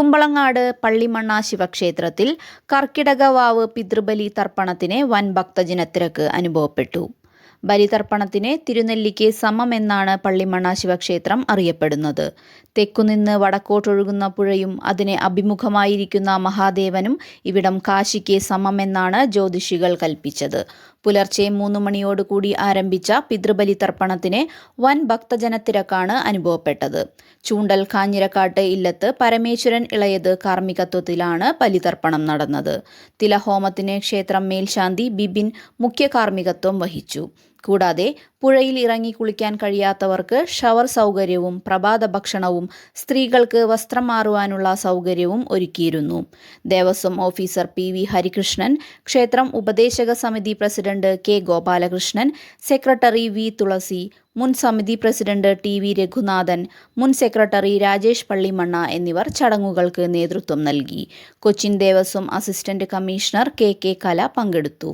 കുമ്പളങ്ങാട് പള്ളിമണ്ണ ശിവക്ഷേത്രത്തിൽ കർക്കിടകവാവ് പിതൃബലി തർപ്പണത്തിന് വൻ ഭക്തജനത്തിരക്ക് അനുഭവപ്പെട്ടു. ബലിതർപ്പണത്തിന് തിരുനെല്ലിക്ക് സമമെന്നാണ് പള്ളിമണ്ണ ശിവക്ഷേത്രം അറിയപ്പെടുന്നത്. തെക്കുനിന്ന് വടക്കോട്ടൊഴുകുന്ന പുഴയും അതിനെ അഭിമുഖമായിരിക്കുന്ന മഹാദേവനും ഇവിടം കാശിക്ക് സമമെന്നാണ് ജ്യോതിഷികൾ കൽപ്പിച്ചത്. പുലർച്ചെ മൂന്ന് മണിയോടുകൂടി ആരംഭിച്ച പിതൃബലി തർപ്പണത്തിന് വൻ ഭക്തജനത്തിരക്കാണ് അനുഭവപ്പെട്ടത്. ചൂണ്ടൽ കാഞ്ഞിരക്കാട്ട് ഇല്ലത്ത് പരമേശ്വരൻ ഇളയത് കാർമ്മികത്വത്തിലാണ് ബലിതർപ്പണം നടന്നത്. തിലഹോമത്തിന് ക്ഷേത്രം മേൽശാന്തി ബിബിൻ മുഖ്യ കാർമ്മികത്വം വഹിച്ചു. കൂടാതെ പുഴയിൽ ഇറങ്ങി കുളിക്കാൻ കഴിയാത്തവർക്ക് ഷവർ സൗകര്യവും പ്രഭാത ഭക്ഷണവും സ്ത്രീകൾക്ക് വസ്ത്രം മാറുവാനുള്ള സൗകര്യവും ഒരുക്കിയിരുന്നു. Devaswom officer P V Harikrishnan ക്ഷേത്രം ഉപദേശക സമിതി president K Gopalakrishnan secretary V Thulasi മുൻ സമിതി പ്രസിഡന്റ് ടി വി രഘുനാഥൻ മുൻ സെക്രട്ടറി രാജേഷ് പള്ളിമണ്ണ എന്നിവർ ചടങ്ങുകൾക്ക് നേതൃത്വം നൽകി. Cochin Devaswom assistant commissioner K K Kala പങ്കെടുത്തു.